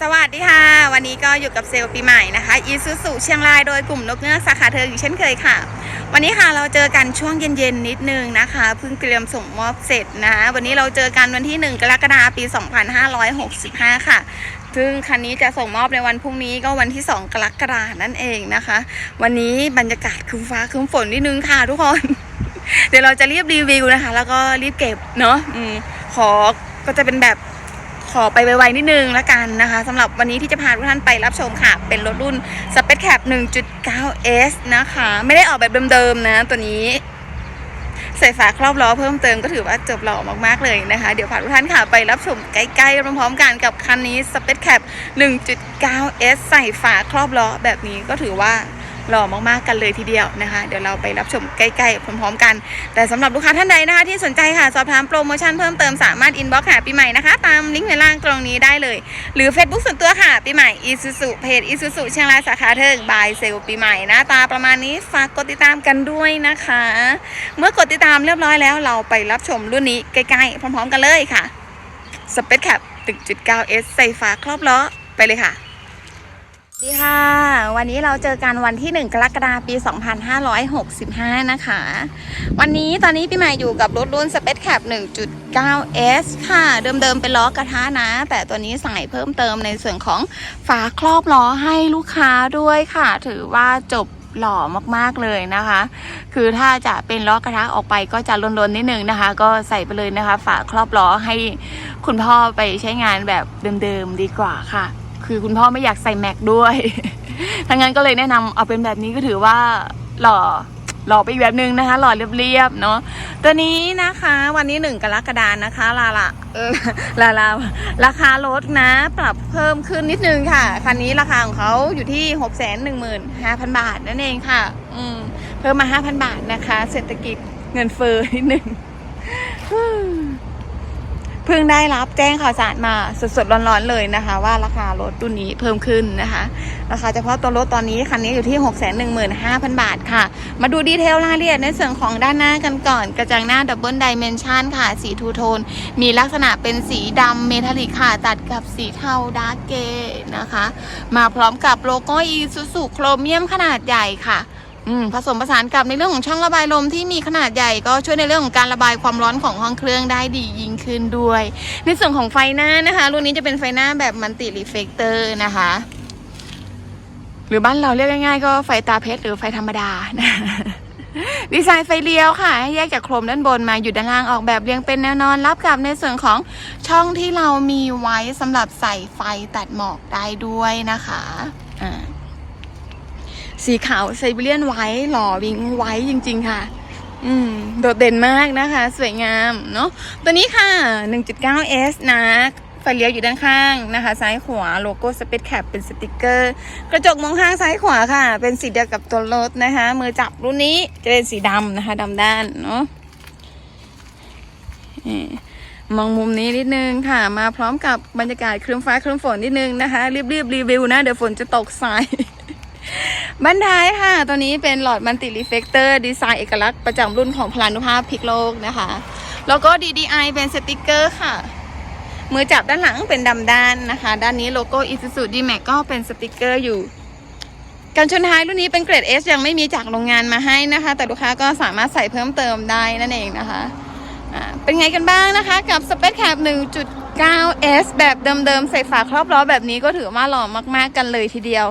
สวัสดีค่ะ วันนี้ก็อยู่กับเซลล์ปีใหม่นะคะอีซูซูเชียงรายโดยกลุ่มนกเงือกสาขาเธออยู่เช่นเคยค่ะ วันนี้ค่ะเราเจอกันช่วงเย็นๆนิดนึงนะคะเพิ่งเตรียมส่งมอบเสร็จนะวันนี้เราเจอกันวันที่ 1 กรกฎาคมปี 2565 ค่ะ ซึ่งคันนี้จะส่งมอบในวันพรุ่งนี้ก็วันที่ 2 กรกฎาคมนั่นเองนะคะ วันนี้บรรยากาศครึ้มฟ้าคึมฝนนิดนึงค่ะทุกคน เดี๋ยวเราจะรีบรีวิวนะคะ แล้วก็รีบเก็บเนาะอขอก็จะเป็นแบบ ขอไปไวๆนิดนึงละกันนะคะสำหรับวันนี้ที่จะพาทุกท่านไปรับชมค่ะ เป็นรถรุ่น Space Cap 1.9S นะคะ ไม่ได้ออกแบบเดิมๆนะ ตัวนี้ใส่ฝาครอบล้อเพิ่มเติมก็ถือว่าจบหล่อมากๆเลยนะคะ เดี๋ยวพาทุกท่านค่ะไปรับชมใกล้ๆพร้อมๆกันกับคันนี้ Space Cap 1.9S ใส่ฝาครอบล้อแบบนี้ก็ถือว่า หล่อมากๆกันเลยทีเดียวนะคะ เดี๋ยวเราไปรับชมใกล้ๆพร้อมๆกัน แต่สำหรับลูกค้าท่านใดนะคะ ที่สนใจค่ะสอบถามโปรโมชั่นเพิ่มเติมสามารถอินบ็อกซ์หาปีใหม่นะคะตามลิงก์ในล่างตรงนี้ได้เลย หรือ Facebook ส่วนตัวค่ะปีใหม่อีซูซูเพจอีซูซูเชียงรายสาขาเทิงบายเซลปีใหม่หน้าตาประมาณนี้ฝากกดติดตามกันด้วยนะคะ เมื่อกดติดตามเรียบร้อยแล้ว เราไปรับชมรุ่นนี้ใกล้ๆพร้อมๆกันเลยค่ะ Space Cap 1.9S ใส่ฝาครอบล้อไปเลยค่ะ ดีค่ะ วันนี้เราเจอกันวันที่ 1 กรกฎาคมปี 2565 นะคะ วันนี้ตอนนี้พี่ใหม่อยู่กับรถรุ่น Space Cap 1.9S ค่ะ เดิมๆเป็นล้อกระทะนะ แต่ตัวนี้ใส่เพิ่มเติมในส่วนของฝาครอบล้อให้ลูกค้าด้วยค่ะ ถือว่าจบหล่อมากๆเลยนะคะ คือถ้าจะเป็นล้อกระทะออกไปก็จะลนๆนิดนึงนะคะ ก็ใส่ไปเลยนะคะ ฝาครอบล้อให้คุณพ่อไปใช้งานแบบเดิมๆดีกว่าค่ะ คือคุณพ่อไม่อยากใส่แม็กด้วยทั้งนั้นก็เลยแนะนำเอาเป็นแบบนี้ก็ถือว่าหล่อหล่อไปอีกแบบนึงนะคะ หล่อเรียบๆเนาะตัวนี้นะคะ วันนี้หนึ่งกรกฎานะคะ ลาละลาลาราคารถนะ ปรับเพิ่มขึ้นนิดนึงค่ะ คันนี้ราคาของเขาอยู่ที่หกแสนหนึ่งหมื่นห้าพันบาทนั่นเองค่ะ อืมเพิ่มมาห้าพันบาทนะคะ เศรษฐกิจเงินเฟ้อนิดนึง เพิ่งได้รับแจ้งข่าวสารมาสดๆร้อนๆเลยนะคะ ว่าราคารถรุ่นนี้เพิ่มขึ้นนะคะ ราคาเฉพาะตัวรถตอนนี้คันนี้อยู่ที่ 615,000 บาทค่ะ มาดูดีเทลรายละเอียดในส่วนของด้านหน้ากันก่อน กระจังหน้าดับเบิลไดเมนชันค่ะ สีทูโทน มีลักษณะเป็นสีดำเมทัลลิกค่ะ ตัดกับสีเทาดาร์กเกนะคะ มาพร้อมกับโลโก้อีซูซูโครเมียมขนาดใหญ่ค่ะ อืมผสมผสานกับในเรื่องของช่องระบายลมที่มีขนาดใหญ่ก็ช่วยในเรื่องของการระบายความร้อนของห้องเครื่องได้ดียิ่งขึ้นด้วย ในส่วนของไฟหน้านะคะ รุ่นนี้จะเป็นไฟหน้าแบบมันติรีเฟกเตอร์นะคะ หรือบ้านเราเรียกง่ายๆ ก็ไฟตาเพชรหรือไฟธรรมดานะดีไซน์ไฟเลี้ยวค่ะ ให้แยกจากโครมด้านบนมาอยู่ด้านล่างออกแบบเรียงเป็นแนวนอนรับกับในส่วนของช่องที่เรามีไว้สำหรับใส่ไฟตัดหมอกได้ด้วยนะคะอ่า สีขาวไซบีเรียนไว้หล่อวิงไว้จริง ๆ ค่ะ อืม โดดเด่นมากนะคะ สวยงามเนาะตัวนี้ค่ะ 1.9S นะไฟเลี้ยวอยู่ด้านข้างนะคะ ซ้ายขวาโลโก้ Space Cap เป็นสติกเกอร์ กระจกมองข้างซ้ายขวาค่ะ เป็นสีเดียวกับตัวรถนะคะ มือจับรุ่นนี้จะเป็นสีดำนะคะดำด้านเนาะมองมุมนี้นิดนึงค่ะ มาพร้อมกับบรรยากาศครึ้มฟ้าครึ้มฝนนิดนึงนะคะ รีบๆรีวิวนะ เดี๋ยวฝนจะตกใส่ บันท้ายค่ะ ตัวนี้เป็นหลอดมันติรีเฟกเตอร์ดีไซน์เอกลักษณ์ประจำรุ่นของพลานุภาพพลิกโลกนะคะ แล้วก็ DDI เป็นสติกเกอร์ค่ะ มือจับด้านหลังเป็นดำด้านนะคะ ด้านนี้โลโก้ Isuzu D-Max ก็เป็นสติกเกอร์อยู่กันชนท้ายรุ่นนี้เป็นเกรด S ยังไม่มีจากโรงงานมาให้นะคะ แต่ลูกค้าก็สามารถใส่เพิ่มเติมได้นั่นเองนะคะ เป็นไงกันบ้างนะคะ กับ Space Cap 1.9S แบบเดิมๆ ใส่ฝาครอบล้อแบบนี้ก็ถือว่าหล่อมากๆกันเลยทีเดียว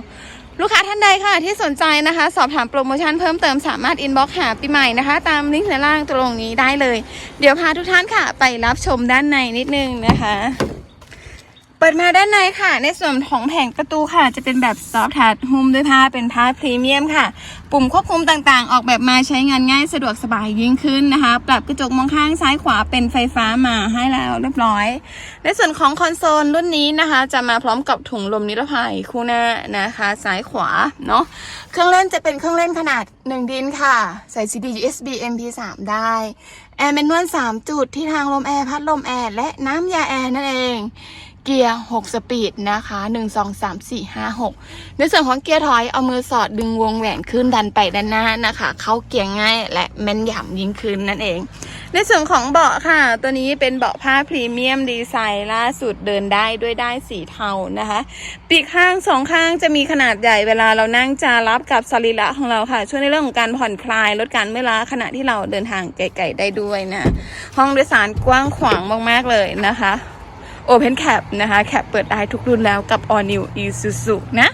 ลูกค้าท่านใดค่ะที่สนใจนะคะ สอบถามโปรโมชั่นเพิ่มเติมสามารถอินบ็อกซ์หาปีใหม่นะคะ ตามลิงก์ในล่างตรงนี้ได้เลย เดี๋ยวพาทุกท่านค่ะ ไปรับชมด้านในนิดนึงนะคะ เปิดมาด้านในค่ะ ในส่วนของแผงประตูค่ะ จะเป็นแบบซอฟต์ทัชหุ้มด้วยผ้าเป็นผ้าพรีเมียมค่ะ ปุ่มควบคุมต่างๆ ออกแบบมาใช้งานง่ายสะดวกสบายยิ่งขึ้นนะคะ ปรับกระจกมองข้างซ้ายขวาเป็นไฟฟ้ามาให้แล้วเรียบร้อย ในส่วนของคอนโซลรุ่นนี้นะคะ จะมาพร้อมกับถุงลมนิรภัยคู่หน้านะคะซ้ายขวาเนาะ เครื่องเล่นจะเป็นเครื่องเล่นขนาด 1 ดินค่ะ ใส่ CD USB MP3 ได้แอร์แมนนวล3จุดที่ทางลมแอร์พัดลมแอร์และน้ำยาแอร์นั่นเอง เกียร์ 6 สปีดนะคะ 1 2 3 4 5 6 ในส่วนของเกียร์ถอยเอามือสอดดึงวงแหวนขึ้นดันไปด้านหน้านะคะ เข้าเกียร์ง่ายและแม่นยำยิ่งขึ้นนั่นเอง ในส่วนของเบาะค่ะ ตัวนี้เป็นเบาะผ้าพรีเมียมดีไซน์ล่าสุดเดินได้ด้วยได้สีเทานะคะ ปีกข้างสองข้างจะมีขนาดใหญ่เวลาเรานั่งจะรับกับสรีระของเราค่ะ ช่วยในเรื่องของการผ่อนคลายลดการเมื่อยล้าขณะที่เราเดินทางไกลๆได้ด้วยนะ ห้องโดยสารกว้างขวางมากๆเลยนะคะ Open Cap นะคะ แคปเปิดได้ทุกรุ่นแล้วกับ All New Isuzu นะ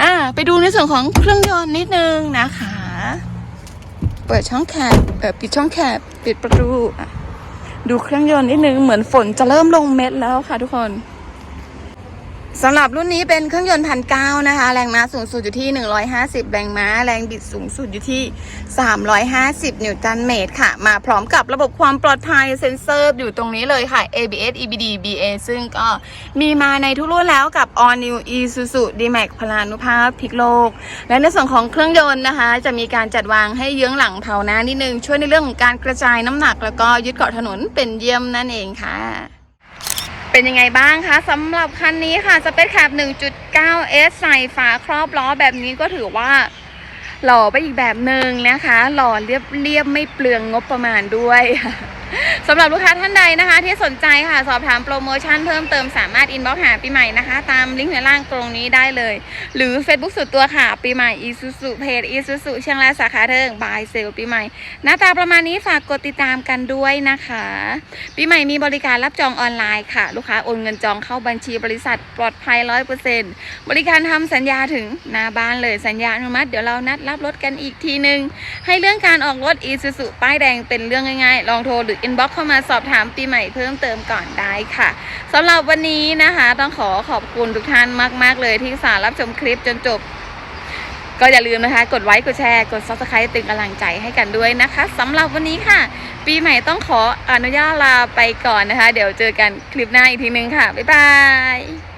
อ่าไปดูในส่วนของเครื่องยนต์นิดนึงนะคะ เปิดช่องแคปเออปิดช่องแคปปิดประตู ดูเครื่องยนต์นิดนึงเหมือนฝนจะเริ่มลงเม็ดแล้วค่ะทุกคน สำหรับรุ่นนี้เป็นเครื่องยนต์พันเก้านะคะ แรงม้าสูงสุดอยู่ที่ 150 แรงม้า แรงบิดสูงสุดอยู่ที่ 350 นิวตันเมตรค่ะ มาพร้อมกับระบบความปลอดภัยเซ็นเซอร์อยู่ตรงนี้เลยค่ะ ABS EBD BA ซึ่งก็มีมาในทุกรุ่นแล้วกับ All New Isuzu D-Max พลานุภาพพลิกโลก และในส่วนของเครื่องยนต์นะคะ จะมีการจัดวางให้เยื้องหลังเผาหน้านิดนึง ช่วยในเรื่องของการกระจายน้ำหนัก แล้วก็ยึดเกาะถนนเป็นเยี่ยมนั่นเองค่ะ เป็นยังไงบ้างคะสำหรับคันนี้ค่ะสเปซแคป 1.9S ใส่ฝาครอบล้อแบบนี้ก็ถือว่าหล่อไปอีกแบบหนึ่งนะคะ หล่อเรียบเรียบไม่เปลืองงบประมาณด้วย สำหรับลูกค้าท่านใดนะคะ ที่สนใจค่ะสอบถามโปรโมชั่นเพิ่มเติมสามารถอินบ็อกหาปีใหม่นะคะ ตามลิงก์ในล่างตรงนี้ได้เลย หรือ Facebook สุดตัวค่ะ ปีใหม่อีซูซูเพจอีซูซูเชียงรายสาขาเทิงบายเซลปีใหม่ หน้าตาประมาณนี้ฝากกดติดตามกันด้วยนะคะ ปีใหม่มีบริการรับจองออนไลน์ค่ะ ลูกค้าโอนเงินจองเข้าบัญชีบริษัทปลอดภัย100%บริการทำสัญญาถึงหน้าบ้านเลยสัญญาอนุมัติเดี๋ยวเรานัดรับรถกันอีกทีหนึ่งให้เรื่องการออกรถอีซูซูป้ายแดงเป็นเรื่องง่ายๆ ลองโทรหรืออินบ็อกเข้ามาสอบถามปีใหม่เพิ่มเติมก่อนได้ค่ะสำหรับวันนี้นะคะ ต้องขอขอบคุณทุกท่านมาก ๆ เลยที่สารับชมคลิปจนจบ ก็อย่าลืมนะคะ กดไลค์กดแชร์ กด subscribe เป็นกำลังใจให้กันด้วยนะคะสำหรับวันนี้ค่ะ ปีใหม่ต้องขออนุญาตลาไปก่อนนะคะ เดี๋ยวเจอกันคลิปหน้าอีกทีนึงค่ะบ๊ายบาย